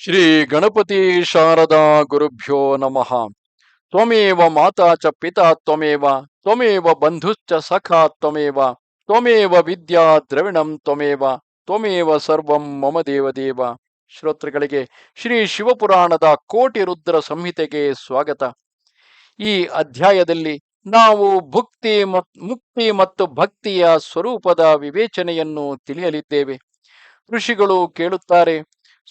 ಶ್ರೀ ಗಣಪತಿ ಶಾರದಾ ಗುರುಭ್ಯೋ ನಮಃ. ತ್ವಮೇವ ಮಾತಾ ಚ ಪಿತಾ ತ್ವಮೇವ ತ್ವಮೇವ ಬಂಧುಶ್ಚ ಸಖಾ ತ್ವಮೇವ ತ್ವಮೇವ ವಿದ್ಯಾ ದ್ರವಿಣಂ ತ್ವಮೇವ ತ್ವಮೇವ ಸರ್ವಂ ಮಮ ದೇವದೇವ. ಶ್ರೋತೃಗಳಿಗೆ ಶ್ರೀ ಶಿವಪುರಾಣದ ಕೋಟಿ ರುದ್ರ ಸಂಹಿತೆಗೆ ಸ್ವಾಗತ. ಈ ಅಧ್ಯಾಯದಲ್ಲಿ ನಾವು ಭುಕ್ತಿ ಮುಕ್ತಿ ಮತ್ತು ಭಕ್ತಿಯ ಸ್ವರೂಪದ ವಿವೇಚನೆಯನ್ನು ತಿಳಿಯಲಿದ್ದೇವೆ. ಋಷಿಗಳು ಕೇಳುತ್ತಾರೆ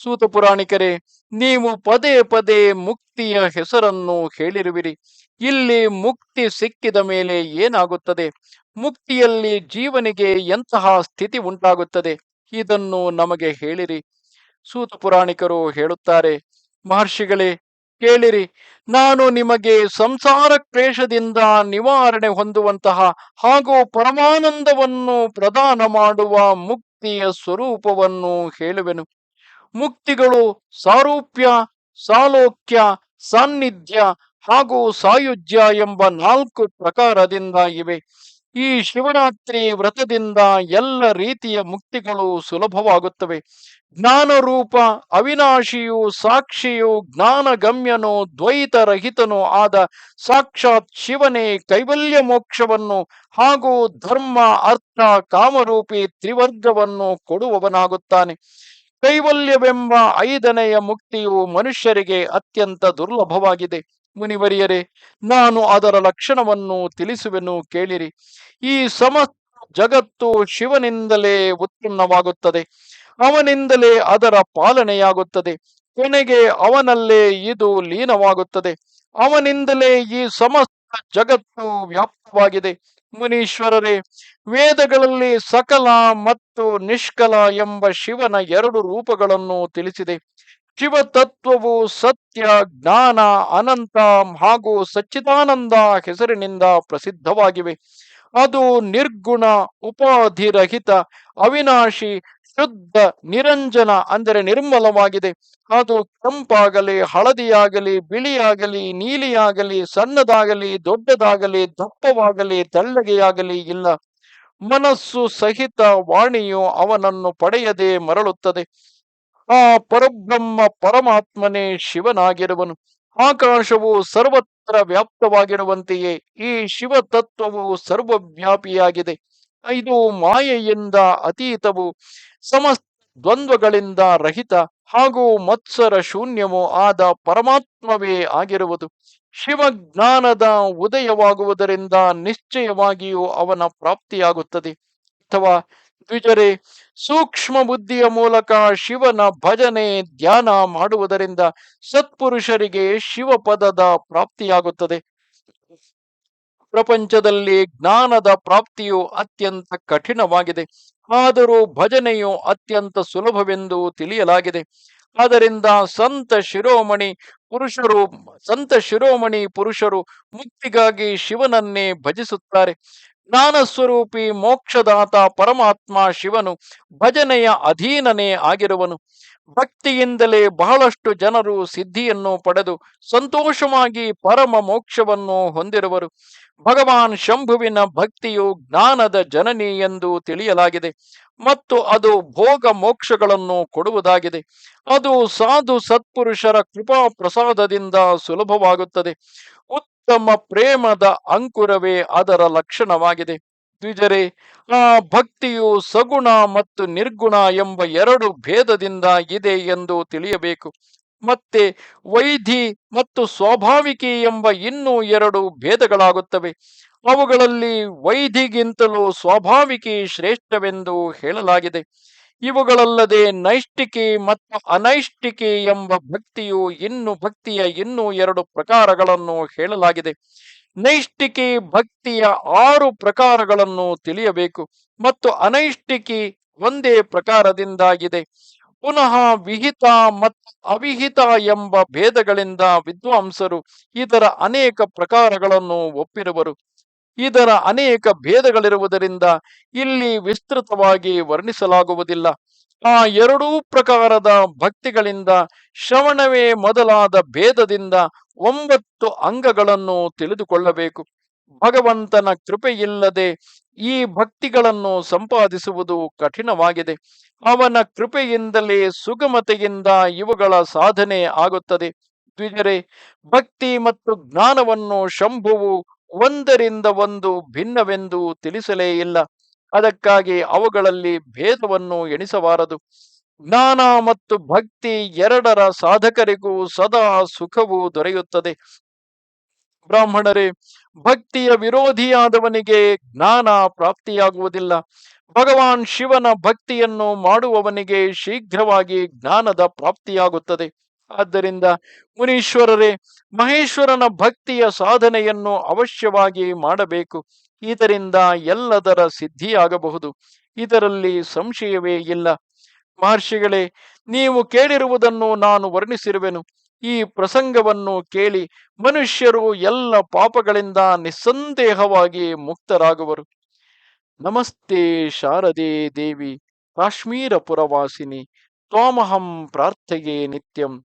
ಸೂತ ಪುರಾಣಿಕರೇ, ನೀವು ಪದೇ ಪದೇ ಮುಕ್ತಿಯ ಹೆಸರನ್ನು ಹೇಳಿರುವಿರಿ. ಇಲ್ಲಿ ಮುಕ್ತಿ ಸಿಕ್ಕಿದ ಮೇಲೆ ಏನಾಗುತ್ತದೆ? ಮುಕ್ತಿಯಲ್ಲಿ ಜೀವನಿಗೆ ಎಂತಹ ಸ್ಥಿತಿ ಉಂಟಾಗುತ್ತದೆ? ಇದನ್ನು ನಮಗೆ ಹೇಳಿರಿ. ಸೂತ ಪುರಾಣಿಕರು ಹೇಳುತ್ತಾರೆ, ಮಹರ್ಷಿಗಳೇ, ಕೇಳಿರಿ. ನಾನು ನಿಮಗೆ ಸಂಸಾರ ಕ್ಲೇಶದಿಂದ ನಿವಾರಣೆ ಹೊಂದುವಂತಹ ಹಾಗೂ ಪರಮಾನಂದವನ್ನು ಪ್ರದಾನ ಮಾಡುವ ಮುಕ್ತಿಯ ಸ್ವರೂಪವನ್ನು ಹೇಳುವೆನು. ಮುಕ್ತಿಗಳು ಸಾರೂಪ್ಯ, ಸಾಲೋಕ್ಯ, ಸಾನ್ನಿಧ್ಯ ಹಾಗೂ ಸಾಯುಜ್ಯ ಎಂಬ ನಾಲ್ಕು ಪ್ರಕಾರದಿಂದ ಇವೆ. ಈ ಶಿವರಾತ್ರಿ ವ್ರತದಿಂದ ಎಲ್ಲ ರೀತಿಯ ಮುಕ್ತಿಗಳು ಸುಲಭವಾಗುತ್ತವೆ. ಜ್ಞಾನರೂಪ, ಅವಿನಾಶಿಯು, ಸಾಕ್ಷಿಯು, ಜ್ಞಾನಗಮ್ಯನು, ದ್ವೈತರಹಿತನು ಆದ ಸಾಕ್ಷಾತ್ ಶಿವನೇ ಕೈವಲ್ಯ ಮೋಕ್ಷವನ್ನು ಹಾಗೂ ಧರ್ಮ, ಅರ್ಥ, ಕಾಮರೂಪಿ ತ್ರಿವರ್ಗವನ್ನು ಕೊಡುವವನಾಗುತ್ತಾನೆ. ಕೈವಲ್ಯವೆಂಬ ಐದನೆಯ ಮುಕ್ತಿಯು ಮನುಷ್ಯರಿಗೆ ಅತ್ಯಂತ ದುರ್ಲಭವಾಗಿದೆ. ಮುನಿವರಿಯರೇ, ನಾನು ಅದರ ಲಕ್ಷಣವನ್ನು ತಿಳಿಸುವೆನು ಕೇಳಿರಿ. ಈ ಸಮಸ್ತ ಜಗತ್ತು ಶಿವನಿಂದಲೇ ಉತ್ಪನ್ನವಾಗುತ್ತದೆ. ಅವನಿಂದಲೇ ಅದರ ಪಾಲನೆಯಾಗುತ್ತದೆ. ಕೊನೆಗೆ ಅವನಲ್ಲೇ ಇದು ಲೀನವಾಗುತ್ತದೆ. ಅವನಿಂದಲೇ ಈ ಸಮಸ್ತ ಜಗತ್ತು ವ್ಯಾಪ್ತವಾಗಿದೆ. ಮುನೀಶ್ವರರೇ, ವೇದಗಳಲ್ಲಿ ಸಕಲ ಮತ್ತು ನಿಷ್ಕಲ ಎಂಬ ಶಿವನ ಎರಡು ರೂಪಗಳನ್ನು ತಿಳಿಸಿದೆ. ಶಿವ ತತ್ವವು ಸತ್ಯ, ಜ್ಞಾನ, ಅನಂತ ಹಾಗೂ ಸಚ್ಚಿದಾನಂದ ಹೆಸರಿನಿಂದ ಪ್ರಸಿದ್ಧವಾಗಿವೆ. ಅದು ನಿರ್ಗುಣ, ಉಪಾಧಿರಹಿತ, ಅವಿನಾಶಿ ಶುದ್ಧ ನಿರಂಜನ ಅಂದರೆ ನಿರ್ಮಲವಾಗಿದೆ. ಅದು ಕೆಂಪಾಗಲಿ ಹಳದಿಯಾಗಲಿ, ಬಿಳಿಯಾಗಲಿ, ನೀಲಿಯಾಗಲಿ, ಸಣ್ಣದಾಗಲಿ, ದೊಡ್ಡದಾಗಲಿ, ದಪ್ಪವಾಗಲಿ, ತೆಳ್ಳಗೆಯಾಗಲಿ ಇಲ್ಲ. ಮನಸ್ಸು ಸಹಿತ ವಾಣಿಯು ಅವನನ್ನು ಪಡೆಯದೆ ಮರಳುತ್ತದೆ. ಆ ಪರಬ್ರಹ್ಮ ಪರಮಾತ್ಮನೇ ಶಿವನಾಗಿರುವನು. ಆಕಾಶವು ಸರ್ವತ್ರ ವ್ಯಾಪ್ತವಾಗಿರುವಂತೆಯೇ, ಈ ಶಿವ ತತ್ವವು ಸರ್ವವ್ಯಾಪಿಯಾಗಿದೆ. ಇದು ಮಾಯೆಯಿಂದ ಅತೀತವು. ಸಮಸ್ತ ದ್ವಂದ್ವಗಳಿಂದ ರಹಿತ ಹಾಗೂ ಮತ್ಸರ ಶೂನ್ಯವೂ ಆದ ಪರಮಾತ್ಮವೇ ಆಗಿರುವುದು. ಶಿವಜ್ಞಾನದ ಉದಯವಾಗುವುದರಿಂದ ನಿಶ್ಚಯವಾಗಿಯೂ ಅವನ ಪ್ರಾಪ್ತಿಯಾಗುತ್ತದೆ. ಅಥವಾ ದ್ವಿಜರೇ, ಸೂಕ್ಷ್ಮ ಬುದ್ಧಿಯ ಮೂಲಕ ಶಿವನ ಭಜನೆ, ಧ್ಯಾನ ಮಾಡುವುದರಿಂದ ಸತ್ಪುರುಷರಿಗೆ ಶಿವಪದದ ಪ್ರಾಪ್ತಿಯಾಗುತ್ತದೆ. ಪ್ರಪಂಚದಲ್ಲಿ ಜ್ಞಾನದ ಪ್ರಾಪ್ತಿಯು ಅತ್ಯಂತ ಕಠಿಣವಾಗಿದೆ. ಆದರೂ ಭಜನೆಯು ಅತ್ಯಂತ ಸುಲಭವೆಂದು ತಿಳಿಯಲಾಗಿದೆ. ಆದ್ದರಿಂದ ಸಂತ ಶಿರೋಮಣಿ ಪುರುಷರು, ಸಂತ ಶಿರೋಮಣಿ ಪುರುಷರು ಮುಕ್ತಿಗಾಗಿ ಶಿವನನ್ನೇ ಭಜಿಸುತ್ತಾರೆ. ಜ್ಞಾನ ಸ್ವರೂಪಿ ಮೋಕ್ಷದಾತ ಪರಮಾತ್ಮ ಶಿವನು ಭಜನೆಯ ಅಧೀನನೇ ಆಗಿರುವನು. ಭಕ್ತಿಯಿಂದಲೇ ಬಹಳಷ್ಟು ಜನರು ಸಿದ್ಧಿಯನ್ನು ಪಡೆದು ಸಂತೋಷವಾಗಿ ಪರಮ ಮೋಕ್ಷವನ್ನು ಹೊಂದಿರುವರು. ಭಗವಾನ್ ಶಂಭುವಿನ ಭಕ್ತಿಯು ಜ್ಞಾನದ ಜನನಿ ಎಂದು ತಿಳಿಯಲಾಗಿದೆ ಮತ್ತು ಅದು ಭೋಗ ಮೋಕ್ಷಗಳನ್ನು ಕೊಡುವುದಾಗಿದೆ. ಅದು ಸಾಧು ಸತ್ಪುರುಷರ ಕೃಪಾ ಪ್ರಸಾದದಿಂದ ಸುಲಭವಾಗುತ್ತದೆ. ಉತ್ತಮ ಪ್ರೇಮದ ಅಂಕುರವೇ ಅದರ ಲಕ್ಷಣವಾಗಿದೆ. ದ್ವಿಜರೇ, ಆ ಭಕ್ತಿಯು ಸಗುಣ ಮತ್ತು ನಿರ್ಗುಣ ಎಂಬ ಎರಡು ಭೇದದಿಂದ ಇದೆ ಎಂದು ತಿಳಿಯಬೇಕು. ಮತ್ತೆ ವೈಧಿ ಮತ್ತು ಸ್ವಾಭಾವಿಕಿ ಎಂಬ ಇನ್ನೂ ಎರಡು ಭೇದಗಳಾಗುತ್ತವೆ. ಅವುಗಳಲ್ಲಿ ವೈಧಿಗಿಂತಲೂ ಸ್ವಾಭಾವಿಕಿ ಶ್ರೇಷ್ಠವೆಂದು ಹೇಳಲಾಗಿದೆ. ಇವುಗಳಲ್ಲದೆ ನೈಷ್ಟಿಕಿ ಮತ್ತು ಅನೈಷ್ಟಿಕಿ ಎಂಬ ಭಕ್ತಿಯು ಇನ್ನು ಭಕ್ತಿಯ ಇನ್ನೂ ಎರಡು ಪ್ರಕಾರಗಳನ್ನು ಹೇಳಲಾಗಿದೆ. ನೈಷ್ಟಿಕಿ ಭಕ್ತಿಯ ಆರು ಪ್ರಕಾರಗಳನ್ನು ತಿಳಿಯಬೇಕು ಮತ್ತು ಅನೈಷ್ಟಿಕಿ ಒಂದೇ ಪ್ರಕಾರದಿಂದಾಗಿದೆ. ಪುನಃ ವಿಹಿತ ಮತ್ತು ಅವಿಹಿತ ಎಂಬ ಭೇದಗಳಿಂದ ವಿದ್ವಾಂಸರು ಇದರ ಅನೇಕ ಪ್ರಕಾರಗಳನ್ನು ಒಪ್ಪಿರುವರು. ಇದರ ಅನೇಕ ಭೇದಗಳಿರುವುದರಿಂದ ಇಲ್ಲಿ ವಿಸ್ತೃತವಾಗಿ ವರ್ಣಿಸಲಾಗುವುದಿಲ್ಲ. ಆ ಎರಡೂ ಪ್ರಕಾರದ ಭಕ್ತಿಗಳಿಂದ, ಶ್ರವಣವೇ ಮೊದಲಾದ ಭೇದದಿಂದ ಒಂಬತ್ತು ಅಂಗಗಳನ್ನು ತಿಳಿದುಕೊಳ್ಳಬೇಕು. ಭಗವಂತನ ಕೃಪೆಯಿಲ್ಲದೆ ಈ ಭಕ್ತಿಗಳನ್ನು ಸಂಪಾದಿಸುವುದು ಕಠಿಣವಾಗಿದೆ. ಅವನ ಕೃಪೆಯಿಂದಲೇ ಸುಗಮತೆಯಿಂದ ಇವುಗಳ ಸಾಧನೆ ಆಗುತ್ತದೆ. ದ್ವಿಜರೆ, ಭಕ್ತಿ ಮತ್ತು ಜ್ಞಾನವನ್ನು ಶಂಭುವು ಒಂದರಿಂದ ಒಂದು ಭಿನ್ನವೆಂದು ತಿಳಿಸಲೇ ಇಲ್ಲ. ಅದಕ್ಕಾಗಿ ಅವುಗಳಲ್ಲಿ ಭೇದವನ್ನು ಎಣಿಸಬಾರದು. ಜ್ಞಾನ ಮತ್ತು ಭಕ್ತಿ ಎರಡರ ಸಾಧಕರಿಗೂ ಸದಾ ಸುಖವು ದೊರೆಯುತ್ತದೆ. ಬ್ರಾಹ್ಮಣರೇ, ಭಕ್ತಿಯ ವಿರೋಧಿಯಾದವನಿಗೆ ಜ್ಞಾನ ಪ್ರಾಪ್ತಿಯಾಗುವುದಿಲ್ಲ. ಭಗವಾನ್ ಶಿವನ ಭಕ್ತಿಯನ್ನು ಮಾಡುವವನಿಗೆ ಶೀಘ್ರವಾಗಿ ಜ್ಞಾನದ ಪ್ರಾಪ್ತಿಯಾಗುತ್ತದೆ. ಆದ್ದರಿಂದ ಮುನೀಶ್ವರರೇ, ಮಹೇಶ್ವರನ ಭಕ್ತಿಯ ಸಾಧನೆಯನ್ನು ಅವಶ್ಯವಾಗಿ ಮಾಡಬೇಕು. ಇದರಿಂದ ಎಲ್ಲದರ ಸಿದ್ಧಿಯಾಗಬಹುದು. ಇದರಲ್ಲಿ ಸಂಶಯವೇ ಇಲ್ಲ. ಮಹರ್ಷಿಗಳೇ, ನೀವು ಕೇಳಿರುವುದನ್ನು ನಾನು ವರ್ಣಿಸಿರುವೆನು. ಈ ಪ್ರಸಂಗವನ್ನು ಕೇಳಿ ಮನುಷ್ಯರು ಎಲ್ಲ ಪಾಪಗಳಿಂದ ನಿಸ್ಸಂದೇಹವಾಗಿ ಮುಕ್ತರಾಗುವರು. ನಮಸ್ತೆ ಶಾರದೆ ದೇವಿ, ಕಾಶ್ಮೀರ ಪುರವಾಸಿನಿ, ತ್ವಾಮಹಂ ಪ್ರಾರ್ಥೆಯೇ ನಿತ್ಯಂ.